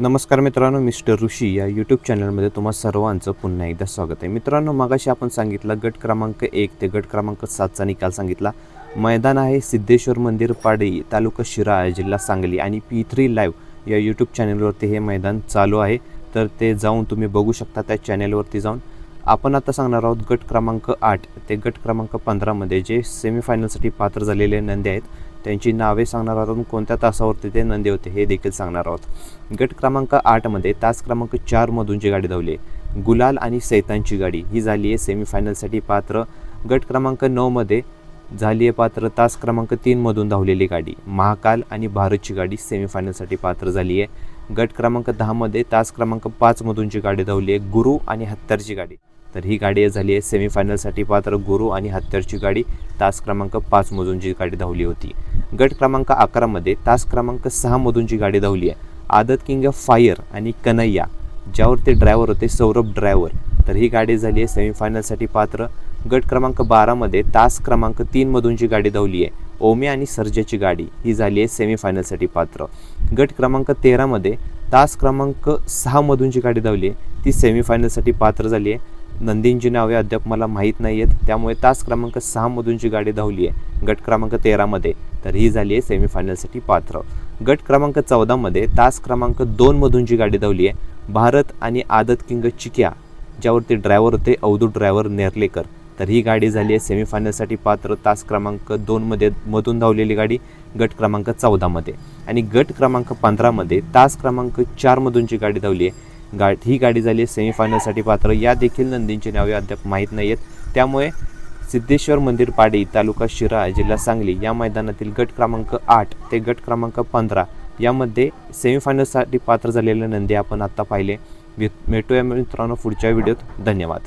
नमस्कार मित्रांनो मिस्टर ऋषी या यूट्यूब चॅनलमध्ये तुम्हा सर्वांचं पुन्हा एकदा स्वागत आहे. मित्रांनो मागाशी आपण सांगितलं गट क्रमांक एक ते गट क्रमांक सातचा निकाल सांगितला. मैदान आहे सिद्धेश्वर मंदिर पाडळी तालुका शिरा जिल्हा सांगली आणि पी थ्री लाईव्ह या यूट्यूब चॅनलवरती हे मैदान चालू आहे. तर ते जाऊन तुम्ही बघू शकता त्या चॅनलवरती जाऊन. आपण आता सांगणार आहोत गट क्रमांक आठ ते गट क्रमांक पंधरामध्ये जे सेमीफायनलसाठी पात्र झालेले नंदी आहेत. त्यांची नावे सांगणार आहोत कोणत्या तासावरती ते नंदी होते हे देखील सांगणार आहोत. गट क्रमांक आठमध्ये तास क्रमांक चारमधून जी गाडी धावली आहे गुलाल आणि सैतानची गाडी ही झाली आहे सेमीफायनलसाठी पात्र. गट क्रमांक नऊमध्ये झाली आहे पात्र तास क्रमांक तीनमधून धावलेली गाडी महाकाल आणि भारतची गाडी सेमीफायनलसाठी पात्र झाली आहे. गट क्रमांक दहामध्ये तास क्रमांक पाचमधून जी गाडी धावली आहे गुरु आणि हत्तरची गाडी. तर ही गाडी झाली आहे सेमीफायनलसाठी पात्र गुरु आणि हत्तरची गाडी तास क्रमांक पाचमधून जी गाडी धावली होती. गट क्रमांक अकरामध्ये तास क्रमांक सहामधून जी गाडी धावली आहे आदत किंग ऑफ फायर आणि कन्हैया ज्यावर ते ड्रायव्हर होते सौरभ ड्रायव्हर तर ही गाडी झाली आहे सेमीफायनलसाठी पात्र. गट क्रमांक बारामध्ये तास क्रमांक तीनमधून जी गाडी धावली आहे ओमे आणि सर्जेची गाडी ही झाली आहे सेमीफायनलसाठी पात्र. गट क्रमांक तेरामध्ये तास क्रमांक सहामधून जी गाडी धावली आहे ती सेमीफायनलसाठी पात्र झाली आहे. नंदींची नावे अद्याप मला माहीत नाही आहेत त्यामुळे तास क्रमांक सहामधून जी गाडी धावली आहे गट क्रमांक तेरामध्ये तर ही झाली आहे सेमीफायनलसाठी पात्र. गट क्रमांक चौदामध्ये तास क्रमांक दोनमधून जी गाडी धावली आहे भारत आणि आदत किंग चिक्या ज्यावरती ड्रायव्हर होते अवधू ड्रायव्हर नेर्लेकर. तर ही गाडी झाली आहे सेमीफायनलसाठी पात्र तास क्रमांक दोनमध्ये मधून धावलेली गाडी गट क्रमांक चौदामध्ये आणि गट क्रमांक पंधरामध्ये तास क्रमांक चारमधून जी गाडी धावली आहे गा ही गाडी झाली आहे सेमीफायनलसाठी पात्र. या देखील नंदींची नावे अद्याप माहीत नाही आहेत त्यामुळे सिद्धेश्वर मंदिर पाडी तालुका शिरा जिल्हा सांगली या मैदानातील गट क्रमांक आठ ते गट क्रमांक पंधरा यामध्ये सेमीफायनलसाठी पात्र झालेले नंदी आपण आत्ता पाहिले. भेट- भेटूया मित्रांनो पुढच्या व्हिडिओत. धन्यवाद.